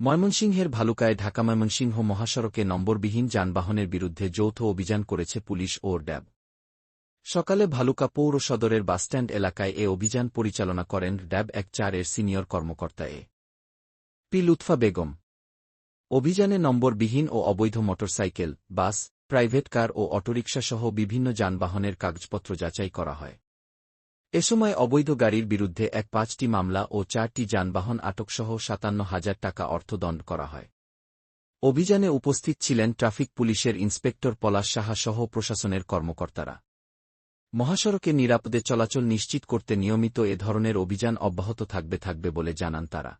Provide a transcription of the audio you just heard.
ময়মনসিংহের ভালুকায় ঢাকা ময়মনসিংহ মহাসড়কে নম্বরবিহীন যানবাহনের বিরুদ্ধে যৌথ অভিযান করেছে পুলিশ ও ড্যাব। সকালে ভালুকা পৌর সদরের বাসস্ট্যান্ড এলাকায় এ অভিযান পরিচালনা করেন ড্যাব এক চার এর সিনিয়র কর্মকর্তা এ। পি লুৎফা বেগম। অভিযানে নম্বরবিহীন ও অবৈধ মোটরসাইকেল, বাস, প্রাইভেট কার ও অটোরিকশাসহ বিভিন্ন যানবাহনের কাগজপত্র যাচাই করা হয়। এ সময় অবৈধ গাড়ির বিরুদ্ধে এক পাঁচটি মামলা ও চারটি যানবাহন আটকসহ সাতান্ন হাজার টাকা অর্থদণ্ড করা হয়। অভিযানে উপস্থিত ছিলেন ট্রাফিক পুলিশের ইন্সপেক্টর পলাশ সাহা সহ প্রশাসনের কর্মকর্তারা। মহাসড়কে নিরাপদে চলাচল নিশ্চিত করতে নিয়মিত এ ধরনের অভিযান অব্যাহত থাকবে থাকবে বলে জানান তারা।